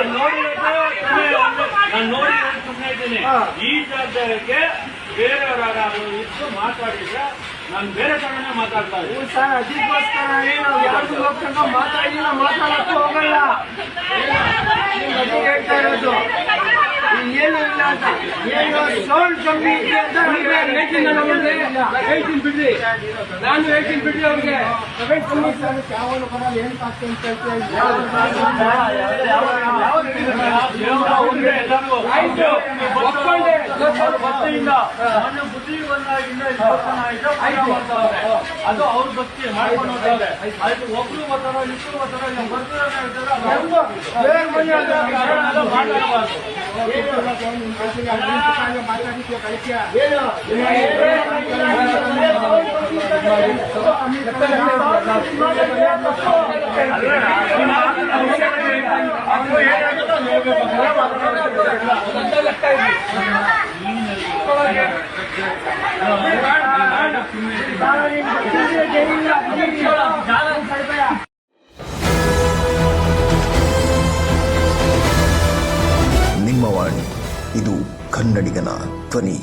ನಾನು ನೋಡಿ ಒಂದು- ನಾನು ನೋಡಿ ಸುಮ್ಮನೆ ಇದ್ದೀನಿ. ಈ ಜಾಗಕ್ಕೆ ಬೇರೆಯವರಾದ್ರು ಇದ್ದು ಮಾತಾಡಿದ್ರೆ ನಾನು ಬೇರೆ ಕಡೆನೇ ಮಾತಾಡ್ತಾ ಇದ್ದೀನಿ ಸರ್ ಅದಕ್ಕೋಸ್ಕರ ನಾವು ಯಾರಿಗೂ ಹೋಗ್ಕೊಂಡು ಮಾತಾಡಿಲ್ಲ ಮಾತಾಡಕ್ಕೂ ಹೋಗಲ್ಲ ಹೇಳ್ತಾ ಇರೋದು ಏನು ಇಲ್ಲ ಅಂತ ಏನು ಸೋಲ್ ಕಮ್ಮಿ ಇದೆ ಅಂತ ನೀವೇ ಹೇಳ್ತೀನಿ ನಾನು ಅವ್ರಿಗೆ. ಹೇಳ್ತೀನಿ ಬಿಡ್ರಿ ನಾನು ಹೇಳ್ತೀನಿ ಬಿಡ್ರಿ ಅವ್ರಿಗೆ ಸಭೆ ಕಮ್ಮಿ ಸರ್ ಯಾವಾಗ ಬರಲ್ಲ ಏನ್ ಆಗ್ತದೆ ಅಂತ ಹೇಳ್ತಾ ದೇವ್ರ ಅವ್ರಿಗೆ ಎಲ್ಲರಿಗೂ ಆಯ್ತು. ಒಪ್ಕೊಂಡೆ. ಅವ್ರ ಭಕ್ತಿಯಿಂದ ಮೊನ್ನೆ ಬುದ್ಧಿ ಬಂದಾಗಿಂದ ಇಪ್ಪತ್ತು ಜನ ಆಯ್ತು, ಪೂಜೆ ಮಾಡ್ತಾವ್ರೆ. ಅದು ಅವ್ರ ಭಕ್ತಿ ಮಾಡ್ಕೊಂಡು ಹೋಗ್ತಾರೆ ಆಯ್ತು ಒಬ್ರು ಬರ್ತಾರ ಇಬ್ರು ಬರ್ತಾರ ಇಲ್ಲ ಬರ್ತಾರೆ ಹೇಳ್ತಾರೆ ಅದು ಅವ್ರ ಭಕ್ತಿ. ನಿಮ್ಮ ವಾಣಿ ಇದು ಕನ್ನಡಿಗನ ಧ್ವನಿ.